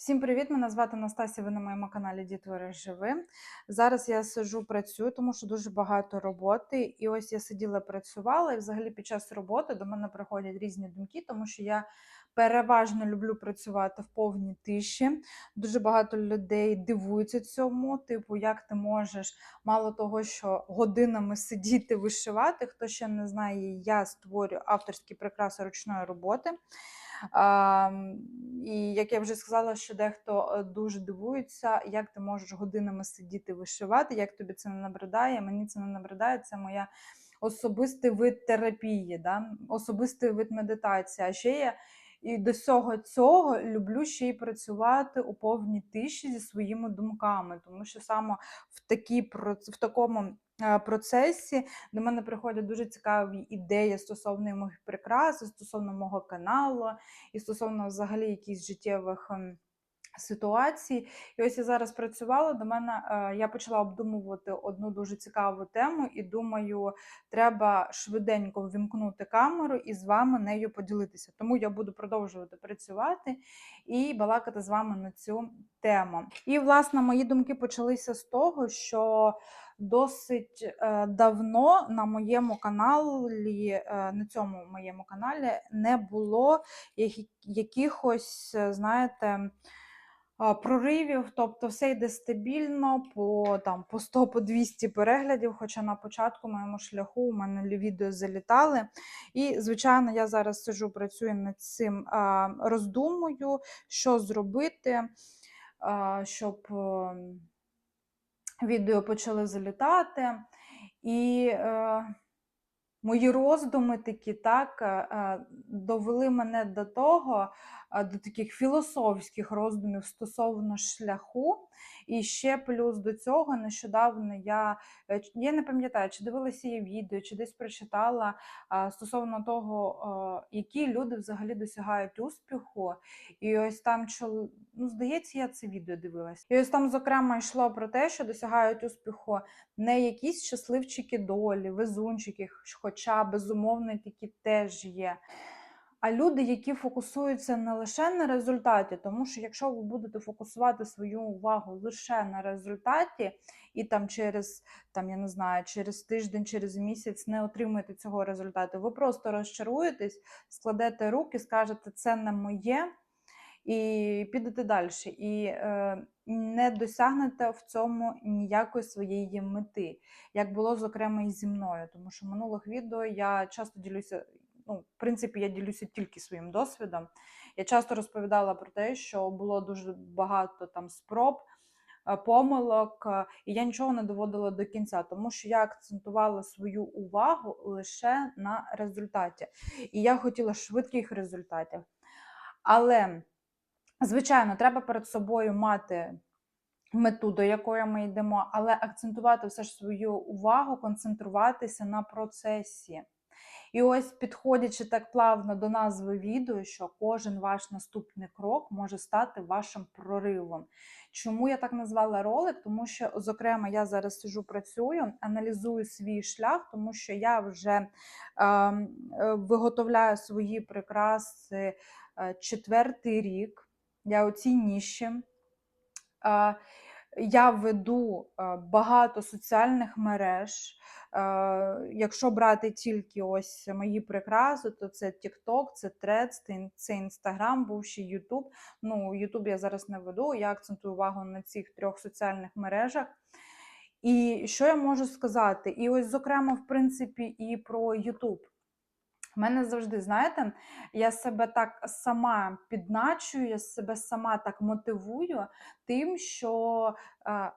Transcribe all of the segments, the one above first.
Всім привіт! Мене звати Настасія. Ви на моєму каналі Дітвори Живи. Зараз я сиджу, працюю, тому що дуже багато роботи. І ось я сиділа, працювала, і взагалі під час роботи до мене приходять різні думки, тому що я переважно люблю працювати в повній тиші. Дуже багато людей дивуються цьому. Типу, як ти можеш, мало того, що годинами сидіти, вишивати. Хто ще не знає, я створюю авторські прикраси ручної роботи. І як я вже сказала, що дехто е, дуже дивується, як ти можеш годинами сидіти вишивати, як тобі це не набридає. Мені це не набридає, це моя особистий вид терапії, да? особистий вид медитації. А ще я і до всього цього люблю ще й працювати у повній тиші зі своїми думками, тому що саме в, проц- в такому е, процесі до мене приходять дуже цікаві ідеї стосовно моїх прикрас, стосовно мого каналу, і стосовно взагалі якихось життєвих. Ситуацій, і ось я зараз працювала. До мене е, я почала обдумувати одну дуже цікаву тему, і думаю, треба швиденько ввімкнути камеру і з вами нею поділитися. Тому я буду продовжувати працювати і балакати з вами на цю тему. І, власне, мої думки почалися з того, що досить е, давно на моєму каналі, е, на цьому моєму каналі не було якихось, знаєте, проривів, тобто все йде стабільно по там по 100 по 200 переглядів. Хоча на початку моєму шляху у мене відео залітали. І, звичайно, я зараз сиджу, працюю над цим, роздумую, що зробити, щоб ем, відео почали залітати. І е, мої роздуми такі так е, е, довели мене до того, е, до таких філософських роздумів стосовно шляху. І ще плюс до цього нещодавно я, е, я не пам'ятаю, чи дивилася я відео, чи десь прочитала стосовно того, які люди взагалі досягають успіху. І ось там ну, здається, я це відео дивилася. І ось там, зокрема, йшло про те, що досягають успіху не якісь щасливчики долі, везунчики, хоча безумовно такі теж є. А люди, які фокусуються не лише на результаті, тому що якщо ви будете фокусувати свою увагу лише на результаті, і там через там, я не знаю, через тиждень, через місяць не отримаєте цього результату, ви просто розчаруєтесь, складете руки, скажете, це не моє, і підете далі. І е, не досягнете в цьому ніякої своєї мети, як було зокрема і зі мною. Тому що в минулих відео я часто ділюся. Ну, в принципі, я ділюся тільки своїм досвідом. Я часто розповідала про те, що було дуже багато там спроб, е, помилок, е, і я нічого не доводила до кінця, тому що я акцентувала свою увагу лише на результаті. І я хотіла швидких результатів. Але Звичайно, треба перед собою мати мету, до якої ми йдемо, але акцентувати все ж свою увагу, концентруватися на процесі. І ось, підходячи так плавно до назви відео, що кожен ваш наступний крок може стати вашим проривом. Чому я так назвала ролик? Тому що, зокрема, я зараз сижу, працюю, аналізую свій шлях, тому що я вже ем, е, виготовляю свої прикраси е, четвертий рік. Я у цій Я веду е, багато соціальних мереж. Е, Якщо брати тільки ось мої прикраси, то це TikTok, це Threads, це Instagram, був ще YouTube. Ну, YouTube я зараз не веду, я акцентую увагу на цих трьох соціальних мережах. І що я можу сказати? І ось, зокрема, в принципі, і про YouTube. У мене завжди, знаєте, я себе так сама підначую, я себе сама так мотивую тим, що е,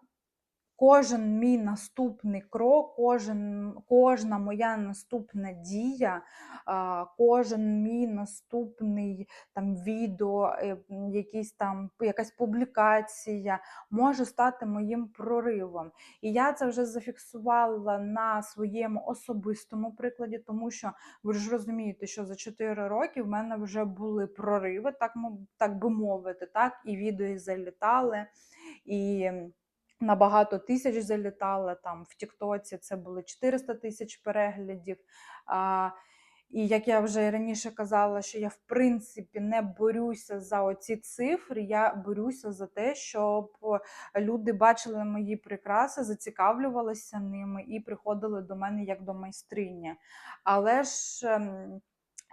кожен мій наступний крок, кожен, кожна моя наступна дія, кожен мій наступний там відео, е, якийсь там якась публікація може стати моїм проривом. І я це вже зафіксувала на своєму особистому прикладі, тому що ви ж розумієте, що за 4 роки в мене вже були прориви, так, так би мовити, так, і відео залітали, і на багато тисяч залітали. Там в Тіктоці це були 400 тисяч переглядів. А, І як я вже раніше казала, що я в принципі не борюся за оці цифри, я борюся за те, щоб люди бачили мої прикраси, зацікавлювалися ними і приходили до мене як до майстрині. Але ж ем,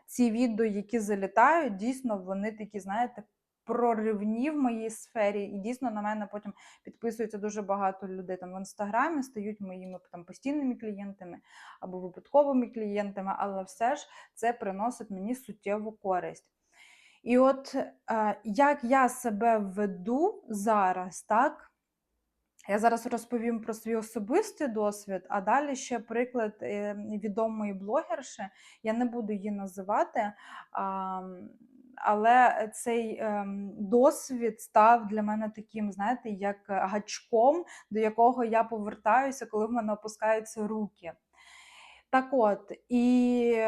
ці відео, які залітають, дійсно вони такі, знаєте, проривні в моїй сфері, і дійсно на мене потім підписується дуже багато людей там в інстаграмі, стають моїми там постійними клієнтами або випадковими клієнтами, але все ж це приносить мені суттєву користь. І от е, як я себе веду зараз, так? Я зараз розповім про свій особистий досвід, а далі ще приклад е, відомої блогерші. Я не буду її називати, але цей ем, досвід став для мене таким, знаєте, як гачком, до якого я повертаюся, коли в мене опускаються руки. Так от, і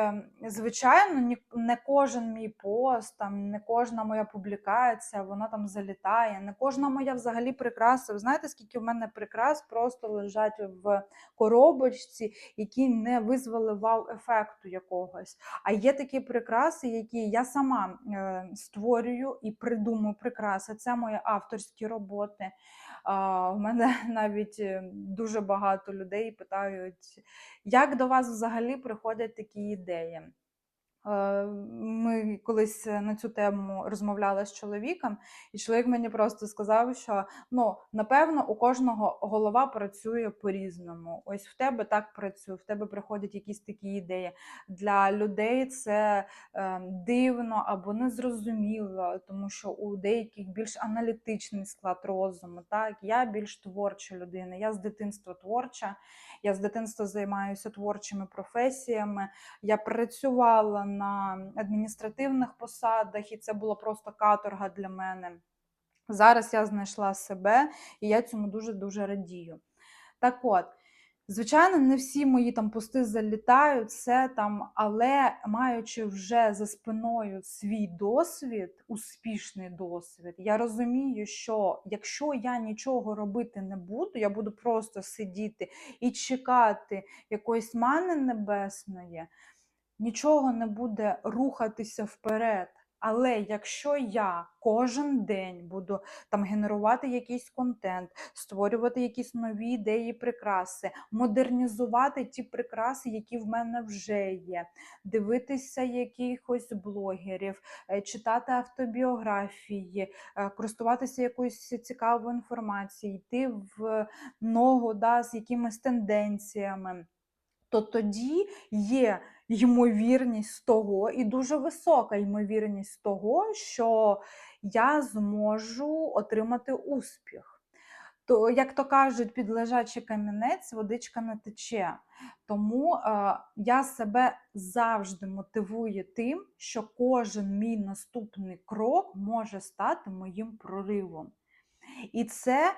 звичайно, не кожен мій пост, там, не кожна моя публікація, вона там залітає, не кожна моя взагалі прикраса. Ви знаєте, скільки в мене прикрас просто лежать в коробочці, які не визвали вау-ефекту якогось. А є такі прикраси, які я сама е, створюю і придумую прикраси. Це мої авторські роботи. У мене навіть е, дуже багато людей питають, як до вас взагалі приходять такі ідеї. Е, ми колись е, на цю тему розмовляли з чоловіком, і чоловік мені просто сказав, що ну, напевно у кожного голова працює по-різному. Ось в тебе так працює, в тебе приходять якісь такі ідеї. Для людей це е, дивно або незрозуміло, тому що у деяких більш аналітичний склад розуму. Так, Я більш творча людина, я з дитинства творча, я з дитинства займаюся творчими професіями. Я працювала на адміністративних посадах, і це було просто каторга для мене. Зараз я знайшла себе, і я цьому дуже-дуже радію. Так от, звичайно, не всі мої там пости залітають, все там, але маючи вже за спиною свій досвід, успішний досвід, я розумію, що якщо я нічого робити не буду, я буду просто сидіти і чекати якоїсь мани небесної нічого не буде рухатися вперед. Але якщо я кожен день буду там генерувати якийсь контент, створювати якісь нові ідеї, прикраси, модернізувати ті прикраси, які в мене вже є, дивитися якихось блогерів, е, читати автобіографії, е, користуватися якоюсь цікавою інформацією, йти в ногу да, з якимись тенденціями, то тоді є ймовірність того, і дуже висока ймовірність того, що я зможу отримати успіх. То, як то кажуть, під лежачий камінець водичка не тече. Тому е, я себе завжди мотивую тим, що кожен мій наступний крок може стати моїм проривом. І це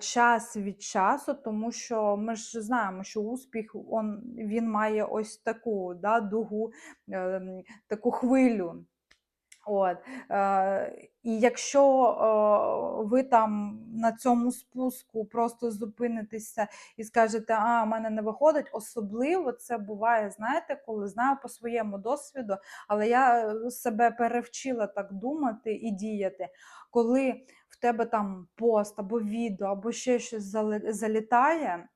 час від часу, тому що ми ж знаємо, що успіх он, він має ось таку да, дугу, е, таку хвилю. От. Е, І якщо е, ви там на цьому спуску просто зупинитеся і скажете, а в мене не виходить, особливо це буває, знаєте, коли знаю по своєму досвіду, але я себе перевчила так думати і діяти. Коли в тебе там пост або відео, або ще щось залітає.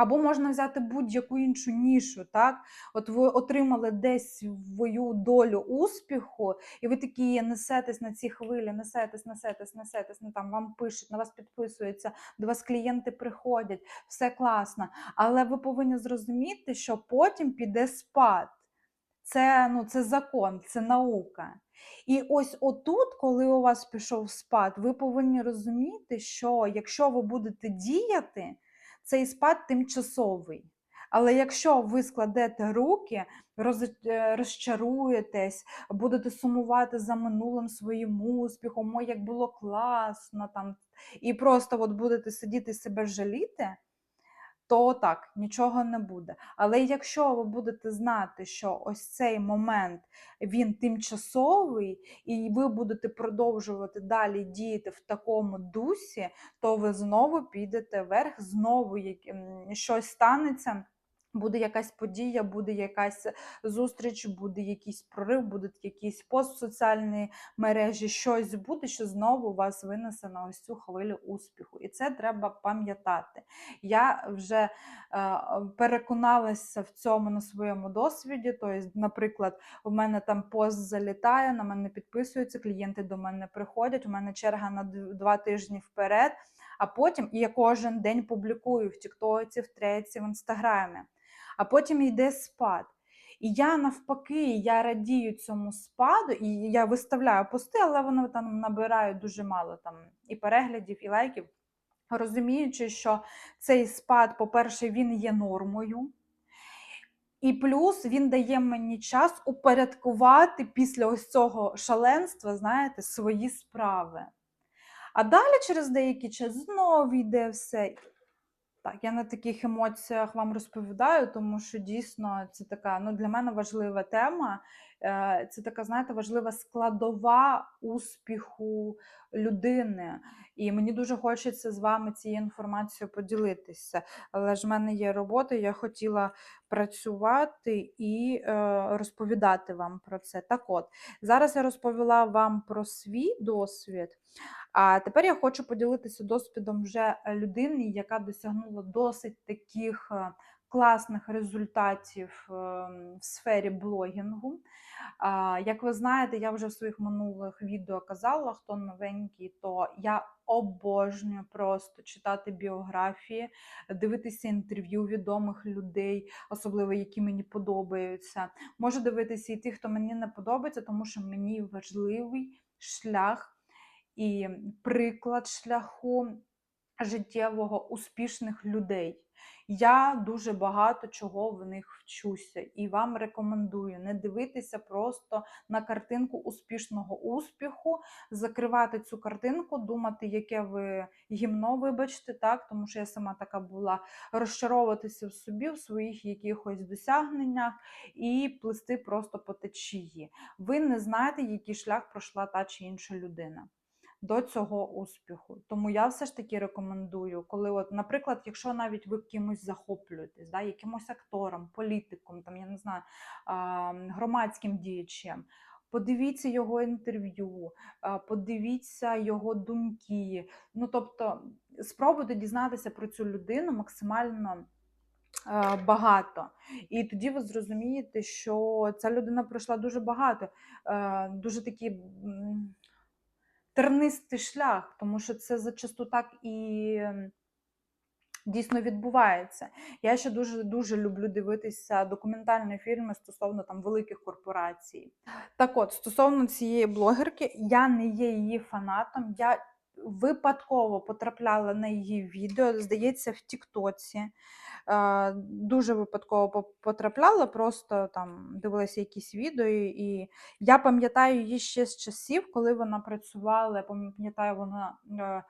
Або можна взяти будь-яку іншу нішу. так? От ви отримали десь свою долю успіху, і ви такі несетесь на ці хвилі, несетесь, несетесь, несетесь, ну, там вам пишуть, на вас підписуються, до вас клієнти приходять, все класно. Але ви повинні зрозуміти, що потім піде спад. Це, ну, Це закон, це наука. І ось отут, коли у вас пішов спад, ви повинні розуміти, що якщо ви будете діяти, цей спад тимчасовий. Але якщо ви складете руки, е, розчаруєтесь, будете сумувати за минулим своїм успіхом, ой, як було класно, там, і просто от будете сидіти себе жаліти то так, нічого не буде. Але якщо ви будете знати, що ось цей момент він тимчасовий, і ви будете продовжувати далі діяти в такому дусі, то ви знову підете вверх, знову щось станеться. Буде якась подія, буде якась зустріч, буде якийсь прорив, буде якийсь пост в соціальній мережі, щось буде, що знову вас винесе на ось цю хвилю успіху. І це треба пам'ятати. Я вже е, переконалася в цьому на своєму досвіді. Тобто, наприклад, у мене там пост залітає, на мене підписуються, клієнти до мене приходять, у мене черга на два тижні вперед. А потім я кожен день публікую в Тіктоці, в Треці, в Інстаграмі а потім йде спад. І я навпаки, я радію цьому спаду, і я виставляю пости, але вони там набирають дуже мало там і переглядів, і лайків, розуміючи, що цей спад, по-перше, він є нормою. І плюс він дає мені час упорядкувати після ось цього шаленства, знаєте, свої справи. А далі через деякий час знову йде все. Так, я на таких емоціях вам розповідаю, тому що дійсно це така ну, для мене важлива тема. Е, Це така, знаєте, важлива складова успіху людини. І мені дуже хочеться з вами цією інформацією поділитися. Але ж в мене є робота, я хотіла працювати і е, розповідати вам про це. Так от, зараз я розповіла вам про свій досвід. А тепер я хочу поділитися досвідом вже е, людини, яка досягнула досить таких е, класних результатів е, в сфері блогінгу. Як ви знаєте, я вже в своїх минулих відео казала, хто новенький, то я обожнюю просто читати біографії, дивитися інтерв'ю відомих людей, особливо які мені подобаються. Можу дивитися і тих, хто мені не подобається, тому що мені важливий шлях і приклад шляху життєвого успішних людей. Я дуже багато чого в них вчуся і вам рекомендую не дивитися просто на картинку успішного успіху, закривати цю картинку, думати, яке ви гімно, вибачте, так, тому що я сама така була, розчаровуватися в собі, в своїх якихось досягненнях і плисти просто по течії. Ви не знаєте, який шлях пройшла та чи інша людина до цього успіху. Тому я все ж таки рекомендую, коли, от, наприклад, якщо навіть ви кимось захоплюєтесь, да, якимось актором, політиком, там, я не знаю, громадським діячем. Подивіться його інтерв'ю, подивіться його думки. Ну, тобто, спробуйте дізнатися про цю людину максимально багато. І тоді ви зрозумієте, що ця людина пройшла дуже багато, дуже такі тернистий шлях, тому що це зачасту так і дійсно відбувається. Я ще дуже дуже люблю дивитися документальні фільми стосовно там великих корпорацій. Так от, стосовно цієї блогерки, я не є її фанатом. Я випадково потрапляла на її відео, здається, в Тіктоці. Дуже випадково потрапляла, просто там дивилася якісь відео, і я пам'ятаю її ще з часів, коли вона працювала. Пам'ятаю, вона е,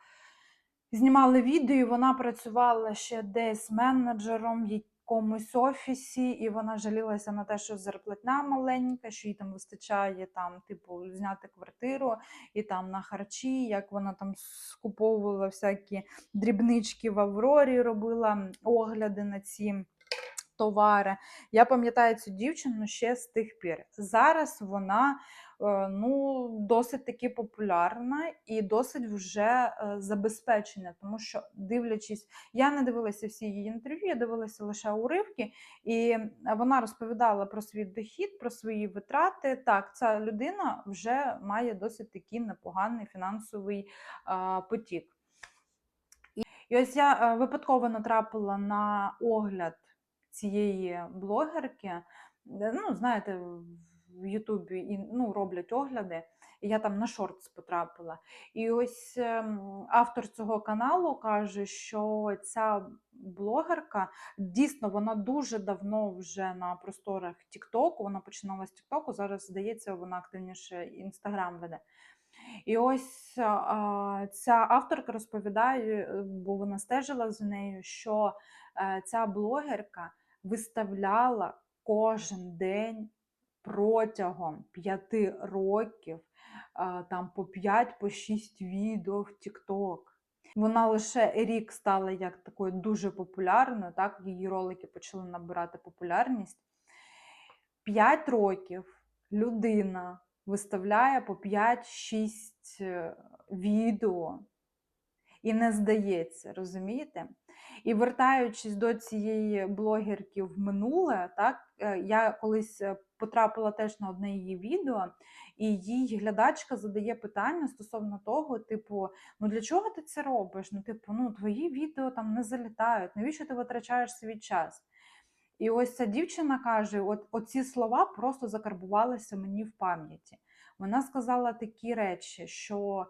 знімала відео, вона працювала ще десь менеджером якомусь офісі, і вона жалілася на те, що зарплатня маленька, що їй там вистачає там, типу, зняти квартиру і там на харчі, як вона там скуповувала всякі дрібнички в Аврорі, робила огляди на ці. Товари. Я пам'ятаю цю дівчину ще з тих пір. Зараз вона Е, ну, досить таки популярна і досить вже е, забезпечена, тому що, дивлячись, я не дивилася всі її інтерв'ю, я дивилася лише уривки, і вона розповідала про свій дохід, про свої витрати. Так, ця людина вже має досить такий непоганий фінансовий потік. І ось я е, випадково натрапила на огляд цієї блогерки. Ну, знаєте, в Ютубі і ну, роблять огляди. І я там на шортс потрапила. І ось ем, автор цього каналу каже, що ця блогерка дійсно вона дуже давно вже на просторах Тіктоку. Вона починала з Тіктоку, зараз здається, вона активніше Інстаграм веде. І ось ця авторка розповідає, е, бо вона стежила за нею, що е, ця блогерка виставляла кожен день протягом п'яти років там по 5-6 відео в TikTok. Вона лише рік стала як такою дуже популярною, так, її ролики почали набирати популярність. 5 років людина виставляє по 5-6 е, відео і не здається, розумієте? І вертаючись до цієї блогерки в минуле, так, е, я колись е, потрапила теж на одне її відео, і їй глядачка задає питання стосовно того, типу, ну для чого ти це робиш? Ну, типу, ну твої відео там не залітають, навіщо ти витрачаєш свій час? І ось ця дівчина каже: от оці слова просто закарбувалися мені в пам'яті. Вона сказала такі речі, що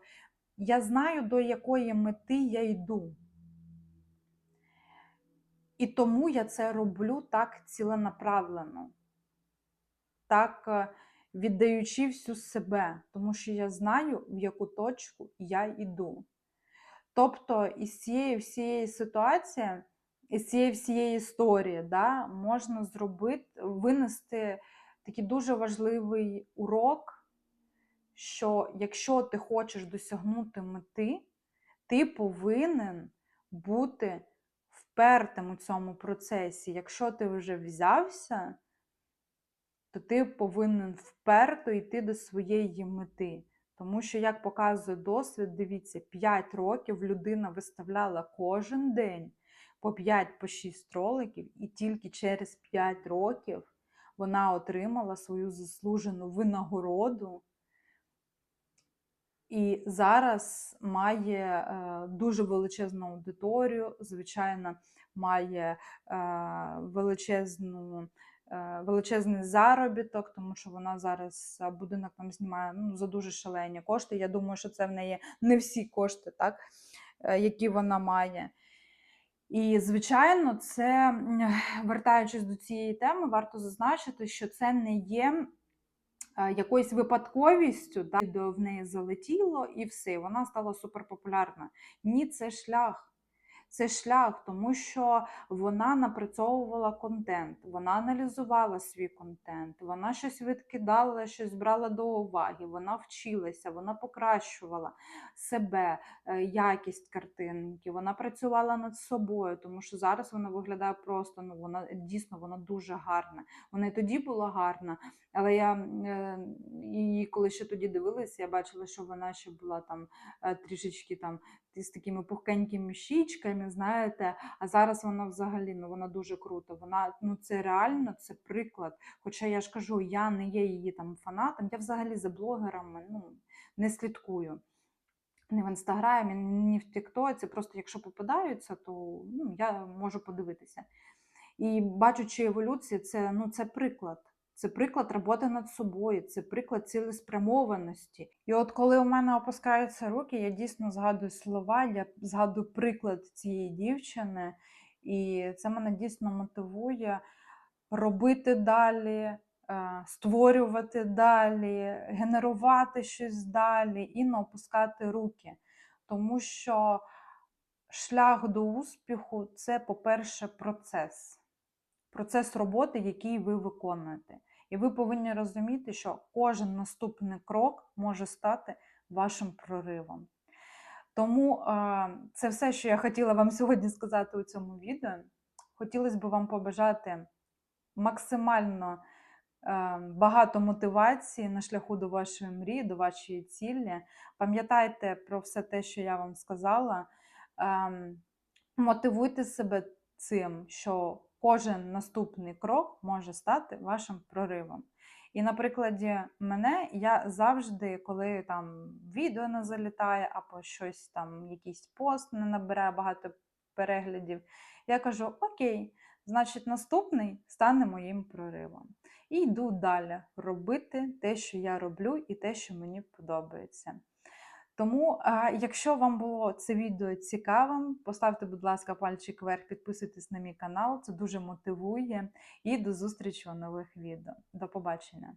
я знаю, до якої мети я йду. І тому я це роблю так ціленаправлено, так е, віддаючи всю себе, тому що я знаю, в яку точку я йду. Тобто, із цієї всієї ситуації, із цієї всієї історії, да, можна зробити, винести такий дуже важливий урок, що якщо ти хочеш досягнути мети, ти повинен бути впертим у цьому процесі. Якщо ти вже взявся, то ти повинен вперто йти до своєї мети. Тому що, як показує досвід, дивіться, 5 років людина виставляла кожен день по 5-6 роликів, і тільки через 5 років вона отримала свою заслужену винагороду. І зараз має е, дуже величезну аудиторію, звичайно, має е, величезну, е, величезний заробіток, тому що вона зараз будинок там знімає ну, за дуже шалені кошти. Я думаю, що це в неї не всі кошти, так, які вона має. І, звичайно, це, вертаючись до цієї теми, варто зазначити, що це не є е, якоюсь випадковістю, да, відео в неї залетіло і все, вона стала суперпопулярна. Ні, це шлях. Це шлях, тому що вона напрацьовувала контент, вона аналізувала свій контент, вона щось відкидала, щось брала до уваги, вона вчилася, вона покращувала себе, е, якість картинки, вона працювала над собою, тому що зараз вона виглядає просто, ну вона дійсно вона дуже гарна. Вона і тоді була гарна, але я е, її коли ще тоді дивилася, я бачила, що вона ще була там е, трішечки там з такими пухкенькими щічками, знаєте, а зараз вона взагалі ну, вона дуже крута. Вона ну це реально це приклад. Хоча я ж кажу, я не є її там фанатом, я взагалі за блогерами ну, не слідкую. Ні в інстаграмі, ні в Тіктоці, просто якщо попадаються, то ну, я можу подивитися. І бачучи еволюцію, це ну, це приклад. Це приклад роботи над собою, це приклад цілеспрямованості. І от коли у мене опускаються руки, я дійсно згадую слова, я згадую приклад цієї дівчини, і це мене дійсно мотивує робити далі, е, створювати далі, генерувати щось далі і не опускати руки. Тому що шлях до успіху це, по-перше, процес. Процес роботи, який ви виконуєте. І ви повинні розуміти, що кожен наступний крок може стати вашим проривом. Тому це все, що я хотіла вам сьогодні сказати у цьому відео. Хотілося б вам побажати максимально багато мотивації на шляху до вашої мрії, до вашої цілі. Пам'ятайте про все те, що я вам сказала. Мотивуйте себе цим, що кожен наступний крок може стати вашим проривом. І на прикладі мене я завжди, коли там відео не залітає, або щось там, якийсь пост не набирає багато переглядів, я кажу: Окей, значить, наступний стане моїм проривом. І йду далі робити те, що я роблю, і те, що мені подобається. Тому, якщо вам було це відео цікавим, поставте, будь ласка, пальчик вверх, підписуйтесь на мій канал, це дуже мотивує. І до зустрічі у нових відео. До побачення!